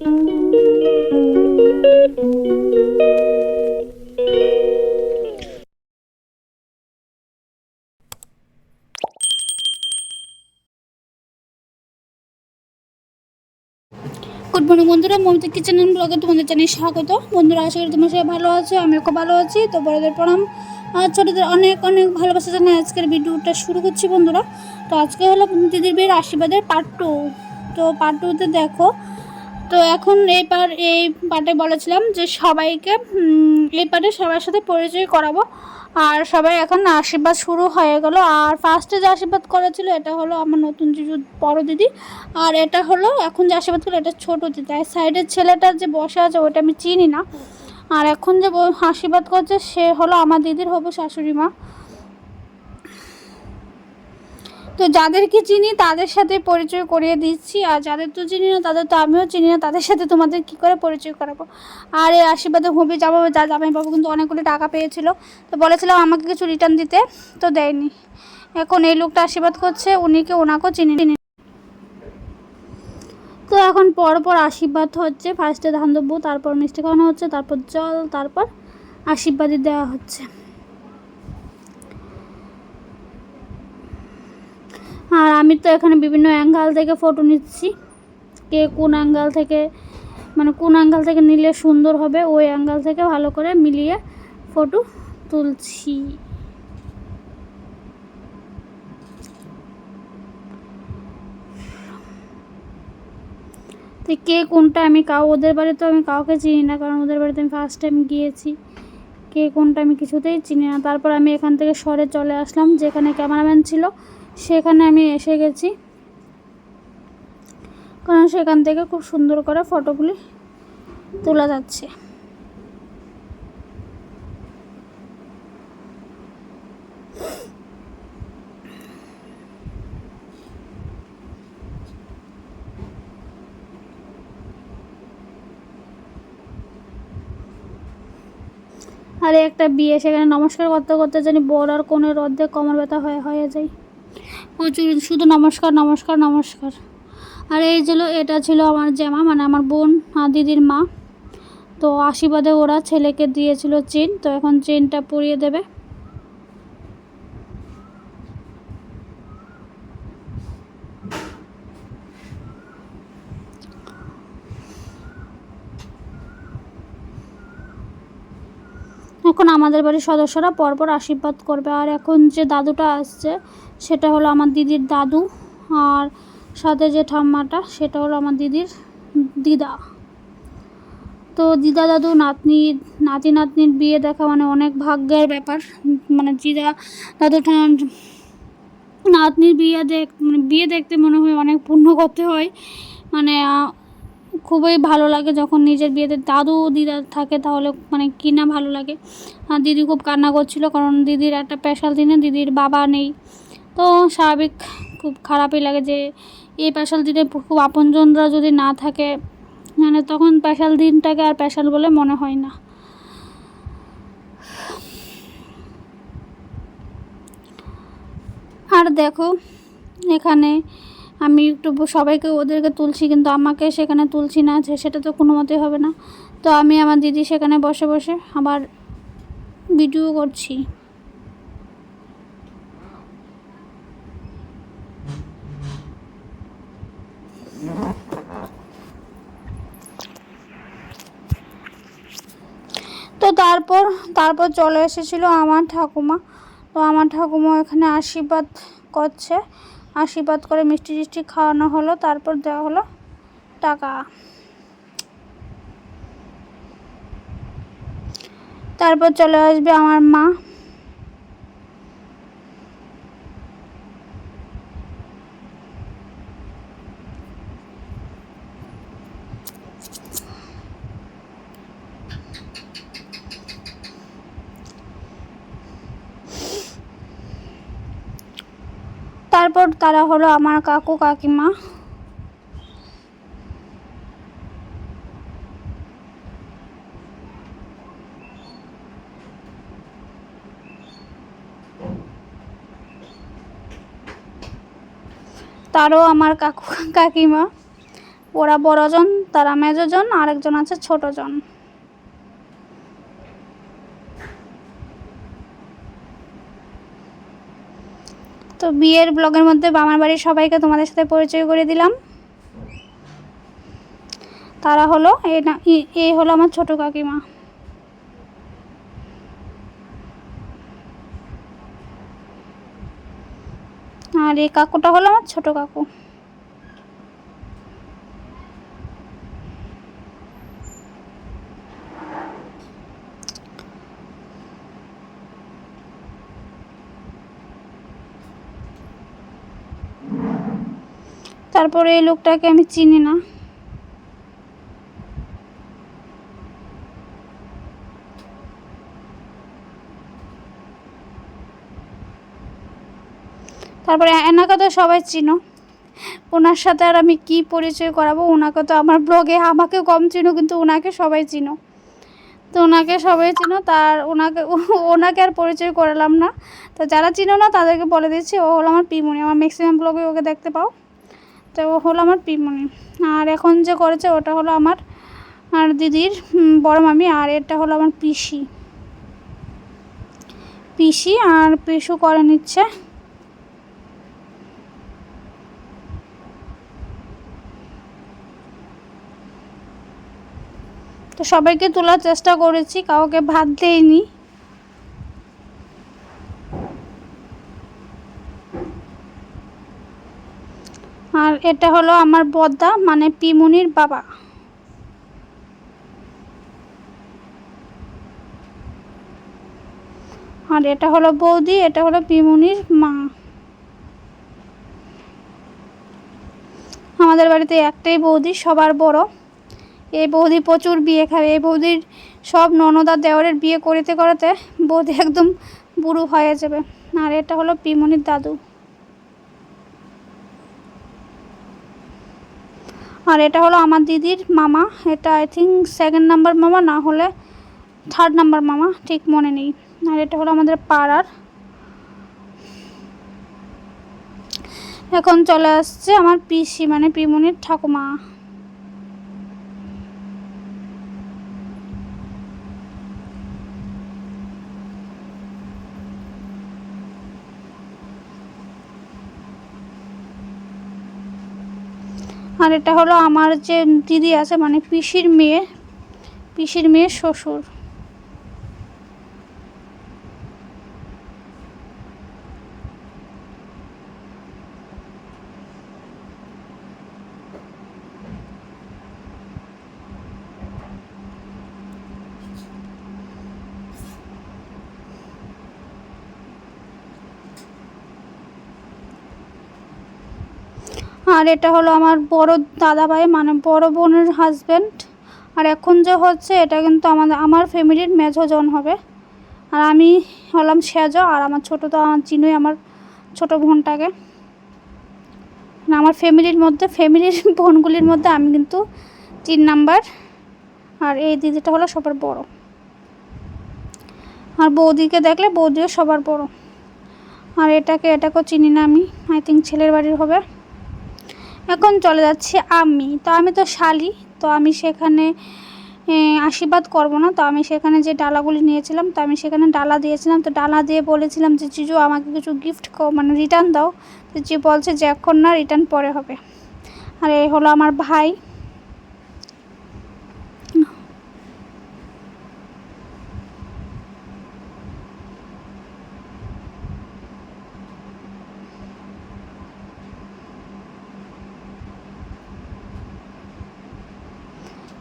Good morning বন্ধুরা, Mamata kitchen and ব্লগে তোমাদের জানিয়ে স্বাগত। বন্ধুরা, আশা করি তোমরা সবাই ভালো আছো, আমিও খুব ভালো আছি। তো বড়দের প্রণাম। ছোটোদের অনেক অনেক ভালোবাসা জানাই আজকের ভিডিওটা শুরু করছি বন্ধুরা। তো আজকে হলো দিদির বিয়ের আশীর্বাদের পার্ট টু তো পার্ট টুতে দেখো তো এখন এই পার এই পার্টে বলেছিলাম যে সবাইকে এই পার্টে সবার সাথে পরিচয় করাবো। আর সবাই এখন আশীর্বাদ শুরু হয়ে গেল। আর ফার্স্টে যে আশীর্বাদ করেছিল, এটা হলো আমার নতুন জিজু বড় দিদি। আর এটা হলো এখন যে আশীর্বাদ করল, এটা ছোট দিদি। আর সাইডের ছেলেটা যে বসে আছে ওটা আমি চিনি না। আর এখন যে আশীর্বাদ করছে, সে হলো আমার দিদির হবু শাশুড়ি মা। তো যাদেরকে চিনি তাদের সাথে পরিচয় করিয়ে দিচ্ছি, আর যাদের তো চিনি না তাদের তো আমিও চিনি না, তাদের সাথে তোমাদের কি করে পরিচয় করাবো? আর এই আশীর্বাদে হবি যাব, যা জামাই বাবু কিন্তু অনেকগুলো টাকা পেয়েছিল, তো বলেছিলাম আমাকে কিছু রিটার্ন দিতে, তো দেয়নি। এখন এই লোকটা আশীর্বাদ করছে উনিকে ওনাকেও চিনি তো এখন পর পর আশীর্বাদ হচ্ছে ফার্স্টে ধান তারপর মিষ্টি খাওয়ানো হচ্ছে, তারপর জল, তারপর আশীর্বাদই দেওয়া হচ্ছে। আর আমি তো এখানে বিভিন্ন অ্যাঙ্গেল থেকে ফটো নিচ্ছি। কে কোন অ্যাঙ্গেল থেকে মানে কোন অ্যাঙ্গেল থেকে নিলে সুন্দর হবে, ওই অ্যাঙ্গেল থেকে ভালো করে মিলিয়ে ফটো তুলছি। তো কে কোনটা আমি কাউ, ওদের বাড়িতে আমি কাউকে চিনি না, কারণ ওদের বাড়িতে আমি ফার্স্ট টাইম গিয়েছি। কে কোনটা আমি কিছুতেই চিনি না। তারপর আমি এখান থেকে সরে চলে আসলাম, যেখানে ক্যামেরাম্যান ছিল। সেখানে আমি এসে গেছি। কারণ সেখান থেকে খুব সুন্দর করে ফটোগুলি তোলা যাচ্ছে। আর একটা বিয়ে, সেখানে নমস্কার করতে করতে জানি বড় আর কোনের অর্ধেক কোমর ব্যথা হয়ে হয়ে যায়। প্রচুর, শুধু নমস্কার নমস্কার নমস্কার। আর, এই ছিল এটা ছিল আমার জামা মানে আমার বোন আর দিদির মা। তো আশীর্বাদে ওরা ছেলেকে দিয়েছিল চেন, তো এখন চেনটা পরিয়ে দেবে। এখন আমাদের বাড়ির সদস্যরা পরপর আশীর্বাদ করবে। আর এখন যে দাদুটা আসছে, সেটা হলো আমার দিদির দাদু আর সাথে যে ঠাম্মাটা, সেটা হলো আমার দিদির দিদা। তো দিদা দাদু, নাতনি, নাতি নাতনির বিয়ে দেখা মানে অনেক ভাগ্যের ব্যাপার। মানে দিদা দাদু নাতনির বিয়ে দেখ মানে বিয়ে দেখতে মনে হয় অনেক পুণ্য করতে হয়। মানে খুবই ভালো লাগে যখন নিজের বিয়েতে দাদু দিদা থাকে তাহলে মানে কি না ভালো লাগে। আর দিদি খুব কান্না করছিল কারণ দিদির একটা স্পেশাল দিনে দিদির বাবা নেই। তো স্বাভাবিক খুব খারাপই লাগে যে এই স্পেশাল দিনে খুব আপনজনরা যদি না থাকে মানে তখন স্পেশাল দিনটাকে আর স্পেশাল বলে মনে হয় না। আর দেখো, এখানে আমি একটু সবাইকে ওদেরকে তুলছি, কিন্তু আমাকে সেখানে তুলছি না সেটা তো কোনো মতেই হবে না। তো আমি আমার দিদি সেখানে বসে বসে আবার ভিডিও করছি। তো তারপর তারপর চলে এসেছিল আমার ঠাকুমা। তো আমার ঠাকুমা এখানে আশীর্বাদ করছে। আশীর্বাদ করে মিষ্টি টিষ্টি খাওয়ানো হলো, তারপর দেওয়া হলো টাকা। তারপর চলে আসবে আমার মা। তারপর তারা হলো আমার কাকু কাকিমা। তারও আমার কাকু কাকিমা। ওরা বড়জন, তারা মেজোজন, আরেকজন আছে ছোটজন। বিয়ের ব্লগের মধ্যে বামার বাড়ির সবাইকে তোমাদের সাথে পরিচয় করে দিলাম। তারা হলো এই হলো আমার ছোট কাকিমা। আর এই কাকুটা হলো আমার ছোট কাকু। তারপরে এই লোকটাকে আমি চিনি না। তারপরে এনাকে তো সবাই চিনো। ওনার সাথে আর আমি কি পরিচয় করাবো? ওনাকে তো আমার ব্লগে আমাকে কম চিনো, কিন্তু ওনাকে সবাই চিনো। তো ওনাকে সবাই চিনো, তার ওনাকে ওনাকে আর পরিচয় করালাম না। তো যারা চিনো না, তাদেরকে বলে দিচ্ছি, ও হলো আমার পিমনি। আমার ম্যাক্সিমাম ব্লগে ওকে দেখতে পাও। তো ও হলো আমার পিমনি। আর এখন যে করেছে ওটা হলো আমার, আর দিদির বড় মামি, আর এটা হলো আমার পিসি। পিসি আর পিসু করে নিচ্ছে। তো সবাইকে তোলার চেষ্টা করেছি, কাউকে ভাত দেয়নি আর এটা হলো আমার বদ্দা মানে পিমুনির বাবা। আর এটা হলো বৌদি, এটা হলো পিমুনির মা। আমাদের বাড়িতে একটাই বৌদি, সবার বড়। এই বৌদি প্রচুর বিয়ে খাবে এই বৌদির সব ননদা দেওয়ারের বিয়ে করিতে করাতে বৌদি একদম বুড়ো হয়ে যাবে। আর এটা হলো পিমনির দাদু। আর এটা হলো আমার দিদির মামা। এটা আই থিঙ্ক সেকেন্ড নাম্বার মামা, না হলে থার্ড নাম্বার মামা, ঠিক মনে নেই। আর এটা হলো আমাদের পাড়ার। এখন চলে আসছে আমার পিসি মানে পিমনির ঠাকুমা। আর এটা হলো আমার যে দিদি আছে মানে পিসির মেয়ে পিসির মেয়ের শ্বশুর। আর এটা হলো আমার বড় দাদা ভাই মানে বড় বোনের হাজব্যান্ড আর এখন যে হচ্ছে, এটা কিন্তু আমাদের, আমার ফ্যামিলির মেঝোজন হবে। আর আমি হলাম সেজ, আর আমার ছোটো তো আমার চিনুই আমার ছোট বোনটাকে। মানে আমার ফ্যামিলির মধ্যে ফ্যামিলির বোনগুলির মধ্যে আমি কিন্তু তিন নাম্বার। আর এই দিদিটা হলো সবার বড়। আর বৌদিকে দেখলে বৌদিও সবার বড়। আর এটাকে, এটাকেও চিনি না আমি আই থিঙ্ক ছেলের বাড়ির হবে। এখন চলে যাচ্ছি আমি। তো আমি তো শালি, তো আমি সেখানে আশীর্বাদ করব না। তো আমি সেখানে যে ডালাগুলি নিয়েছিলাম, তো আমি সেখানে ডালা দিয়েছিলাম। তো ডালা দিয়ে বলেছিলাম যে, জিজু, আমাকে কিছু গিফট মানে রিটার্ন দাও। তো যে বলছে যে, এখন না রিটার্ন পরে হবে। আর এই হলো আমার ভাই।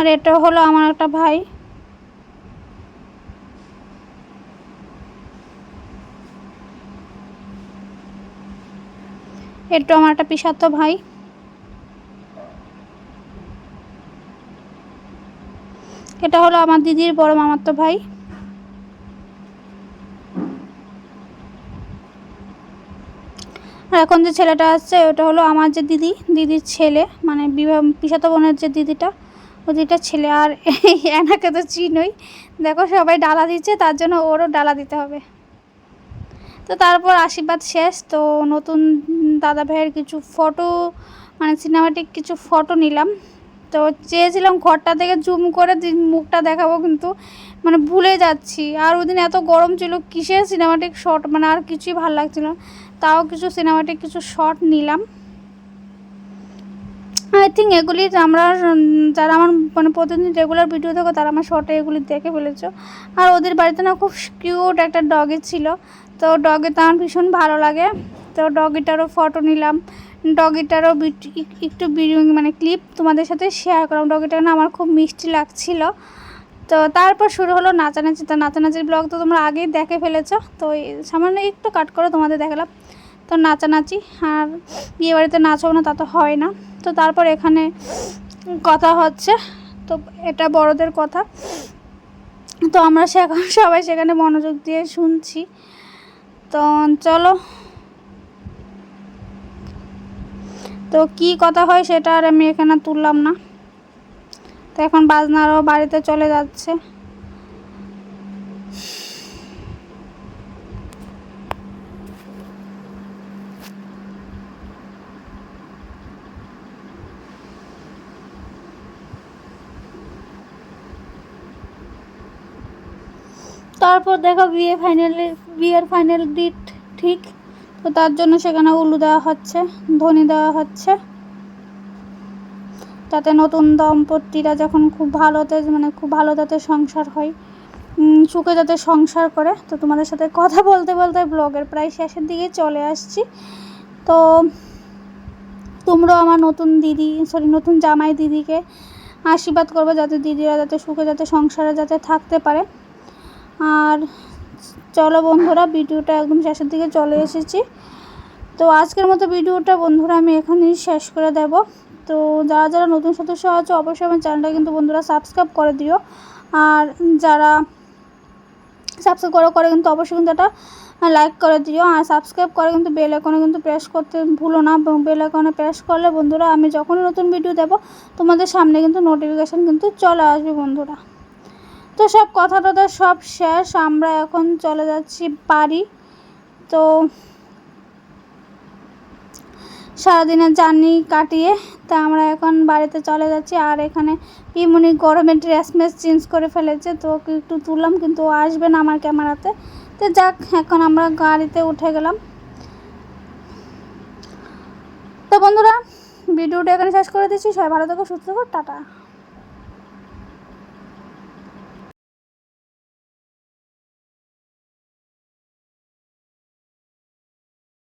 আর এটা হলো আমার একটা ভাই। এটা আমার একটা পিসাতো ভাই। এটা হলো আমার দিদির বড় মামাতো ভাই। আর এখন যে ছেলেটা আসছে, ওটা হলো আমার যে দিদি, দিদির ছেলে মানে বিবাহ পিসাতো বোনের যে দিদিটা। ওদিকটা ছেলে আর এনাকে তো চিনই। দেখো সবাই ডালা দিচ্ছে, তার জন্য ওরও ডালা দিতে হবে। তো তারপর আশীর্বাদ শেষ। তো নতুন দাদা ভাইয়ের কিছু ফটো মানে সিনেমাটিক কিছু ফটো নিলাম। তো চেয়েছিলাম ঘরটা থেকে জুম করে মুখটা দেখাবো কিন্তু মানে ভুলে যাচ্ছি। আর ওদিন এত গরম ছিল, কিসের সিনেমাটিক শট মানে আর কিছুই ভালো লাগছিল তাও কিছু সিনেমাটিক কিছু শট নিলাম। আই থিঙ্ক এগুলি আমরা যারা আমার মানে প্রতিদিন রেগুলার ভিডিও দেখো, তারা আমার শর্টে এগুলি দেখে ফেলেছো। আর ওদের বাড়িতে না খুব কিউট একটা ডগি ছিল। তো ডগিটা আমার ভীষণ ভালো লাগে। তো ডগিটারও ফটো নিলাম। ডগিটারও একটু মানে ক্লিপ তোমাদের সাথে শেয়ার করলাম। ডগিটা না আমার খুব মিষ্টি লাগছিল। তো তারপর শুরু হলো নাচানাচি। তো নাচানাচির ব্লগ তো তোমরা আগেই দেখে ফেলেছো। তো সামান্য একটু কাট করে তোমাদের দেখালাম। তো নাচানাচি আর বিয়ে বাড়িতে নাচও না তা তো হয় না। তো তারপর এখানে কথা হচ্ছে, তো এটা বড়দের কথা। তো আমরা সেখানে সবাই সেখানে মনোযোগ দিয়ে শুনছি। তো চলো। তো কি কথা হয় সেটা আর আমি এখানে তুললাম না। তো এখন বাজনারও বাড়িতে চলে যাচ্ছে। তারপর দেখো বিয়ে ফাইনালি বিয়ের ফাইনাল ডিট ঠিক। তো তার জন্য সেখানে উলু দেওয়া হচ্ছে ধ্বনি দেওয়া হচ্ছে। তাতে নতুন দম্পতিরা যখন খুব ভালোতে মানে খুব ভালো তাতে সংসার হয় সুখে যাতে সংসার করে। তো তোমাদের সাথে কথা বলতে বলতে ব্লগের প্রায় শেষের দিকে চলে আসছি। তো তোমরাও আমার নতুন দিদি সরি নতুন জামাই দিদিকে আশীর্বাদ করবে যাতে দিদিরা যাতে সুখে যাতে সংসারে যাতে থাকতে পারে। আর চলো বন্ধুরা, ভিডিওটা একদম শেষের দিকে চলে এসেছি। তো আজকের মতো ভিডিওটা বন্ধুরা আমি এখানেই শেষ করে দেব। তো যারা যারা নতুন সদস্য আছে, অবশ্যই আমার চ্যানেলটা কিন্তু বন্ধুরা সাবস্ক্রাইব করে দিও। আর যারা সাবস্ক্রাইব করা, করে কিন্তু অবশ্যই কিন্তু এটা লাইক করে দিও। আর সাবস্ক্রাইব করে কিন্তু বেল আইকনে কিন্তু প্রেস করতে ভুলো না। বেল আইকনে প্রেস করলে বন্ধুরা আমি যখনই নতুন ভিডিও দেবো, তোমাদের সামনে কিন্তু নোটিফিকেশান কিন্তু চলে আসবে বন্ধুরা। তো সব কথা টথা সব শেষ, আমরা এখন চলে যাচ্ছি বাড়ি। তো সারাদিনের জার্নি কাটিয়ে, তা আমরা এখন বাড়িতে চলে যাচ্ছি। আর এখানে পিমনি গরমে ড্রেস মেস চেঞ্জ করে ফেলেছে, তো ওকে একটু তুললাম, কিন্তু ও আসবে না আমার ক্যামেরাতে। তো যাক, এখন আমরা গাড়িতে উঠে গেলাম। তো বন্ধুরা, ভিডিওটা এখানে শেষ করে দিচ্ছি। সবাই ভালো থেকো, সুস্থ থাকো, টাটা।